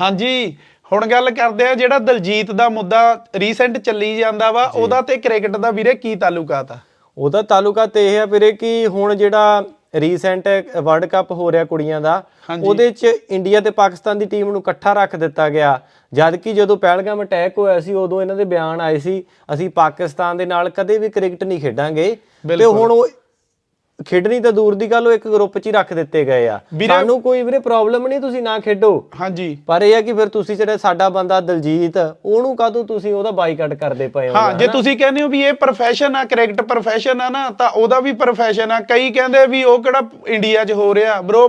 ਹਾਂਜੀ ਹੁਣ ਗੱਲ ਕਰਦੇ ਆ ਜਿਹੜਾ ਦਲਜੀਤ ਦਾ ਮੁੱਦਾ ਰੀਸੈਂਟ ਚੱਲੀ ਜਾਂਦਾ ਵਾ ਉਹਦਾ ਤੇ ਕ੍ਰਿਕਟ ਦਾ ਵੀਰੇ ਕੀ ਤਾਲੁਕਾਤ ਆ? ਉਹਦਾ ਤਾਲੁਕਾ ਤੇ ਇਹ ਹੈ ਵੀਰੇ ਕਿ ਹੁਣ ਜਿਹੜਾ ਰੀਸੈਂਟ ਵਰਲਡ ਕੱਪ ਹੋ ਰਿਹਾ ਕੁੜੀਆਂ ਦਾ ਉਹਦੇ 'ਚ ਇੰਡੀਆ ਤੇ ਪਾਕਿਸਤਾਨ ਦੀ ਟੀਮ ਨੂੰ ਇਕੱਠਾ ਰੱਖ ਦਿੱਤਾ ਗਿਆ। ਜਦ ਕਿ ਜਦੋਂ ਪਹਿਲਗਾਮ ਅਟੈਕ ਹੋਇਆ ਸੀ ਉਦੋਂ ਇਹਨਾਂ ਦੇ ਬਿਆਨ ਆਏ ਸੀ ਅਸੀਂ ਪਾਕਿਸਤਾਨ ਦੇ ਨਾਲ ਕਦੇ ਵੀ ਕ੍ਰਿਕਟ ਨਹੀਂ ਖੇਡਾਂਗੇ। ਤੇ ਹੁਣ ਉਹ ਖੇਡਣੀ ਤਾਂ ਦੂਰ ਦੀ ਗੱਲ ਉਹ ਇੱਕ ਗਰੁੱਪ 'ਚ ਹੀ ਰੱਖ ਦਿੱਤੇ ਗਏ ਆ। ਸਾਨੂੰ ਕੋਈ ਵੀਰੇ ਪ੍ਰੋਬਲਮ ਨਹੀਂ ਤੁਸੀਂ ਨਾ ਖੇਡੋ। ਹਾਂਜੀ। ਪਰ ਇਹ ਹੈ ਕਿ ਫਿਰ ਤੁਸੀਂ ਜਿਹੜਾ ਸਾਡਾ ਬੰਦਾ ਦਲਜੀਤ ਉਹਨੂੰ ਕਾਹਤੋਂ ਤੁਸੀਂ ਉਹਦਾ ਬਾਈਕਾਟ ਕਰਦੇ ਪਏ ਹੋ? ਹਾਂ ਜੇ ਤੁਸੀਂ ਕਹਿੰਦੇ ਹੋ ਵੀ ਇਹ ਪ੍ਰੋਫੈਸ਼ਨ ਆ ਕ੍ਰਿਕਟ ਪ੍ਰੋਫੈਸ਼ਨ ਆ ਨਾ ਤਾਂ ਉਹਦਾ ਵੀ ਪ੍ਰੋਫੈਸ਼ਨ ਆ। ਕਈ ਕਹਿੰਦੇ ਵੀ ਉਹ ਕਿਹੜਾ ਇੰਡੀਆ 'ਚ ਹੋ ਰਿਹਾ। ਬ్రో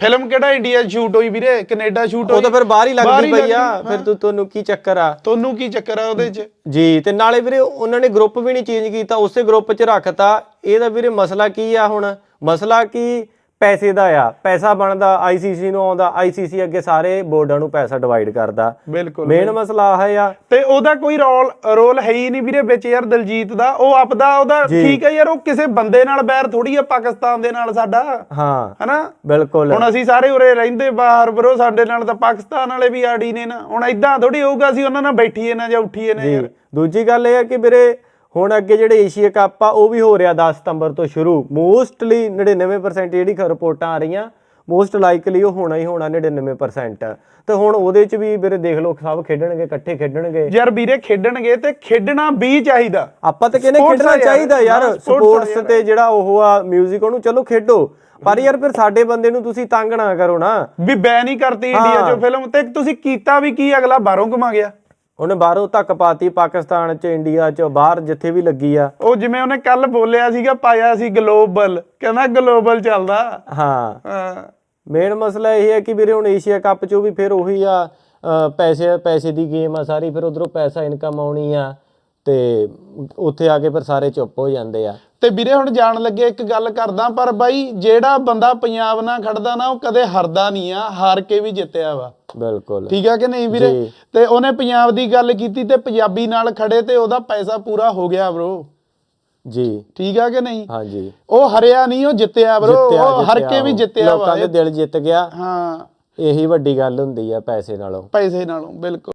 ਫਿਲਮ ਕਿਹੜਾ ਇੰਡੀਆ ਸ਼ੂਟ ਹੋਈ ਵੀਰੇ? ਕੈਨੇਡਾ ਸ਼ੂਟ ਹੋਈ ਉਹ ਤਾਂ ਫਿਰ ਬਾਹਰ ਹੀ ਲੱਗਦੀ ਪਈ ਆ। ਫਿਰ ਤੂੰ ਤੁਹਾਨੂੰ ਕੀ ਚੱਕਰ ਆ? ਤੁਹਾਨੂੰ ਕੀ ਚੱਕਰ ਆ ਉਹਦੇ 'ਚ? ਜੀ ਤੇ ਨਾਲੇ ਵੀਰੇ ਉਹਨਾਂ ਨੇ ਗਰੁੱਪ ਵੀ ਨਹੀਂ ਚੇਂਜ ਕੀਤਾ ਉਸੇ ਗਰੁੱਪ 'ਚ ਰੱਖਤਾ। ਇਹਦਾ ਵੀਰੇ ਮਸਲਾ ਕੀ ਆ ਹੁਣ? ਮਸਲਾ ਕੀ ਪੈਸੇ ਦਾ ਆ ਪੈਸਾ ਬਣਦਾ ਆਈਸੀਸੀ ਨੂੰ ਆਉਂਦਾ ਆਈਸੀਸੀ ਅੱਗੇ ਸਾਰੇ ਬੋਰਡਾਂ ਨੂੰ ਪੈਸਾ ਡਿਵਾਈਡ ਕਰਦਾ। ਬਿਲਕੁਲ ਮੇਨ ਮਸਲਾ ਆਹ ਆ। ਤੇ ਉਹਦਾ ਕੋਈ ਰੋਲ ਰੋਲ ਹੈ ਹੀ ਨਹੀਂ ਵੀਰੇ ਵਿੱਚ ਯਾਰ ਦਲਜੀਤ ਦਾ ਉਹ ਆਪਦਾ ਉਹਦਾ ਠੀਕ ਹੈ ਯਾਰ ਉਹ ਕਿਸੇ ਬੰਦੇ ਨਾਲ ਬੈਰ ਥੋੜੀ ਆ ਪਾਕਿਸਤਾਨ ਦੇ ਨਾਲ ਸਾਡਾ। ਹਾਂ ਹਨਾ? ਬਿਲਕੁਲ। ਹੁਣ ਅਸੀਂ ਸਾਰੇ ਉਰੇ ਰਹਿੰਦੇ ਬਾਹਰ ਬਰੋ ਸਾਡੇ ਨਾਲ ਤਾਂ ਪਾਕਿਸਤਾਨ ਵਾਲੇ ਵੀ ਆੜੀ ਨੇ ਨਾ। ਹੁਣ ਇਦਾਂ ਥੋੜੀ ਹੋਊਗਾ ਅਸੀਂ ਉਹਨਾਂ ਨਾਲ ਬੈਠੀਏ ਨਾ ਜਾਂ ਉੱਠੀਏ ਨਾ ਯਾਰ। ਦੂਜੀ ਗੱਲ ਇਹ ਆ ਕਿ ਵੀਰੇ ਹੁਣ ਅੱਗੇ ਜਿਹੜੇ ਏਸ਼ੀਆ ਕੱਪ ਆ ਉਹ ਵੀ ਹੋ ਰਿਹਾ 10 ਸਤੰਬਰ ਤੋਂ ਸ਼ੁਰੂ। ਮੋਸਟਲੀ 99% ਜਿਹੜੀ ਰਿਪੋਰਟਾਂ ਆ ਰਹੀਆਂ ਮੋਸਟ ਲਾਈਕਲੀ ਉਹ ਹੋਣਾ ਹੀ ਹੋਣਾ 99% ਤੇ ਹੁਣ ਉਹਦੇ ਚ ਵੀ ਵੀਰੇ ਦੇਖ ਲਓ ਸਭ ਖੇਡਣਗੇ ਇਕੱਠੇ ਖੇਡਣਗੇ। ਯਾਰ ਵੀਰੇ ਖੇਡਣਗੇ ਤੇ ਖੇਡਣਾ ਵੀ ਚਾਹੀਦਾ। ਆਪਾਂ ਤਾਂ ਕਹਿੰਦੇ ਖੇਡਣਾ। ਚਾਹੀਦਾ ਯਾਰ। ਸਪੋਰਟਸ। ਤੇ ਜਿਹੜਾ ਉਹ ਆ 뮤직 ਉਹਨੂੰ ਚਲੋ ਖੇਡੋ। ਪਰ ਯਾਰ ਫਿਰ ਸਾਡੇ ਬੰਦੇ ਨੂੰ ਤੁਸੀਂ ਤੰਗ ਨਾ ਕਰੋ ਨਾ। ਵੀ ਬੈਨ ਹੀ ਕਰਤੀ ਇੰਡੀਆ। ਚੋਂ ਫਿਲਮ ਤੇ ਤੁਸੀਂ ਕੀਤਾ ਵੀ ਕੀ? ਅਗਲਾ ਬਾਹਰੋਂ ਘੁਮਾ ਗਿਆ। ਉਹਨੇ ਬਾਹਰੋਂ ਧੱਕ ਪਾਤੀ ਪਾਕਿਸਤਾਨ ਚ ਇੰਡੀਆ ਚ ਬਾਹਰ ਜਿੱਥੇ ਵੀ ਲੱਗੀ ਆ। ਉਹ ਜਿਵੇਂ ਉਹਨੇ ਕੱਲ ਬੋਲਿਆ ਸੀਗਾ ਪਾਇਆ ਸੀ ਗਲੋਬਲ ਕਹਿੰਦਾ ਗਲੋਬਲ ਚੱਲਦਾ। ਹਾਂ। ਹਾਂ। ਮੇਨ ਮਸਲਾ ਇਹ ਹੈ ਕਿ ਵੀਰੇ ਹੁਣ ਏਸ਼ੀਆ ਕੱਪ ਚੋਂ ਵੀ ਫਿਰ ਉਹੀ ਆ ਪੈਸੇ ਪੈਸੇ ਦੀ ਗੇਮ ਆ ਸਾਰੀ ਫਿਰ ਉਧਰੋਂ ਪੈਸਾ ਇਨਕਮ ਆਉਣੀ ਆ। ਤੇ ਉੱਥੇ ਆ ਕੇ ਫਿਰ ਸਾਰੇ ਚੁੱਪ ਹੋ ਜਾਂਦੇ ਆ। ਤੇ ਵੀਰੇ ਹੁਣ ਜਾਣ ਲੱਗੇ ਇੱਕ ਗੱਲ ਕਰਦਾ ਪਰ ਬਾਈ ਜਿਹੜਾ ਬੰਦਾ ਪੰਜਾਬ ਨਾਲ ਖੜਦਾ ਨਾ ਉਹ ਕਦੇ ਹਾਰਦਾ ਨਹੀਂ ਆ ਹਾਰ ਕੇ ਵੀ ਜਿੱਤਿਆ ਵਾ। ਬਿਲਕੁਲ। ਠੀਕ ਆ ਕਿ ਨਹੀਂ ਵੀਰੇ। ਤੇ ਉਹਨੇ ਪੰਜਾਬ ਦੀ ਗੱਲ ਕੀਤੀ ਤੇ ਪੰਜਾਬੀ ਨਾਲ ਖੜੇ ਤੇ ਉਹਦਾ ਪੈਸਾ ਪੂਰਾ ਹੋ ਗਿਆ ਬ్రో ਜੀ। ਠੀਕ ਆ ਕਿ ਨਹੀਂ? ਹਾਂਜੀ। ਉਹ ਹਰਿਆ ਨਹੀਂ ਉਹ ਜਿੱਤਿਆ ਬ్రో ਉਹ ਹਰ ਕੇ ਵੀ। ਜਿੱਤਿਆ ਵਾ। ਲੋਕਾਂ ਦੇ ਦਿਲ ਜਿੱਤ ਗਿਆ। ਹਾਂ। ਇਹੀ ਵੱਡੀ ਗੱਲ ਹੁੰਦੀ ਆ ਪੈਸੇ ਨਾਲੋਂ। ਪੈਸੇ ਨਾਲੋਂ ਬਿਲਕੁਲ।